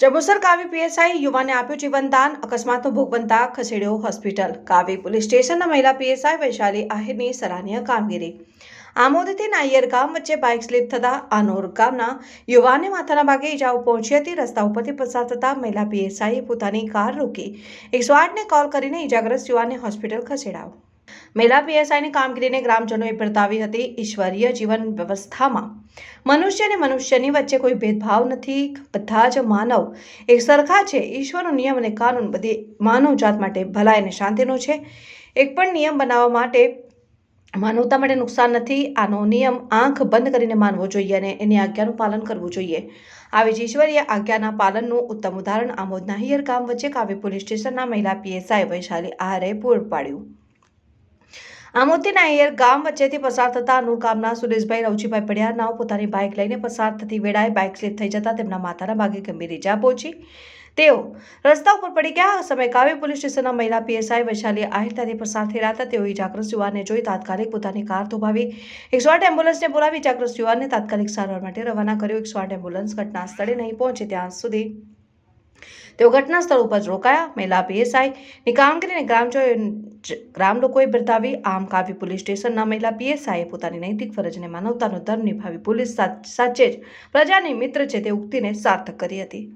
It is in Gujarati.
જંબુસર કાવી પીએસઆઈ યુવાને આપ્યું જીવનદાન, અકસ્માતનો ભોગ બનતા ખસેડ્યો હોસ્પિટલ. કાવી પોલીસ સ્ટેશનના મહિલા પીએસઆઈ વૈશાલી આહિરની સરાહનીય કામગીરી. આમોદથી નાયર ગામ વચ્ચે બાઇક સ્લીપ થતા આનોર ગામના યુવાને માથાના ભાગે ઇજાઓ પહોંચી હતી. રસ્તા ઉપરથી પસાર થતા મહિલા પીએસઆઈએ પોતાની કાર રોકી. એકસો આઠને કોલ કરીને ઈજાગ્રસ્ત યુવાને હોસ્પિટલ ખસેડાયો. મહિલા પીએસઆઈની કામગીરીને ગ્રામજનોએ બિરદાવી હતી ઈશ્વરીય જીવન વ્યવસ્થામાં. મનુષ્ય અને મનુષ્યની વચ્ચે કોઈ ભેદભાવ નથી. બધા જ માનવ એક સરખા છે. ઈશ્વરનો નિયમ અને કાનૂન બધી માનવજાત માટે ભલાઈ અને શાંતિનો છે. એક પણ નિયમ બનાવવા માટે માનવતા માટે નુકસાન નથી. આનો નિયમ આંખ બંધ કરીને માનવો જોઈએ અને એની આજ્ઞાનું પાલન કરવું જોઈએ. આવી જ ઈશ્વરીય આજ્ઞાના પાલનનું ઉત્તમ ઉદાહરણ આમોદના હિયર ગામ વચ્ચે કાવ્ય પોલીસ સ્ટેશનના મહિલા પીએસઆઈ વૈશાલી આહારે પૂરું પાડ્યું આમોદથી નાયર ગામ વચ્ચેથી પસાર થતા અનુર ગામના સુરેશભાઈ રવજીભાઈ પડિયાર નાવ પોતાની બાઇક લઈને પસાર થતી વેળાએ બાઇક સ્લીપ થઈ જતા તેમના માથાના ભાગે ગંભીર ઇજા પહોંચી. તેઓ રસ્તા ઉપર પડી ગયા. સમય કાવ્ય પોલીસ સ્ટેશનના મહિલા પીએસઆઈ વૈશાલી આહિર ત્યાંથી પસાર થઈ રહ્યા હતા. તેઓ ઇજાગ્રસ્ત યુવાનને જોઈ તાત્કાલિક પોતાની કાર થોભાવી એકસો આઠ એમ્બ્યુલન્સને બોલાવી. ઇજાગ્રસ્ત યુવાનને તાત્કાલિક સારવાર માટે રવાના કર્યો. એકસો આઠ એમ્બ્યુલન્સ ઘટના સ્થળે નહીં પહોંચે ત્યાં સુધી તેઓ ઘટના સ્થળ ઉપર રોકાયા. મહિલા પીએસઆઈની કામગીરીને ગ્રામજનો ગ્રામ લોકોએ બિરદાવી આમ કાપી પોલીસ સ્ટેશનના મહિલા પીએસઆઈએ પોતાની નૈતિક ફરજને માનવતાનો ધર્મ નિભાવી પોલીસ સાચે જ પ્રજાની મિત્ર છે તે ઉક્તિને સાર્થક કરી હતી.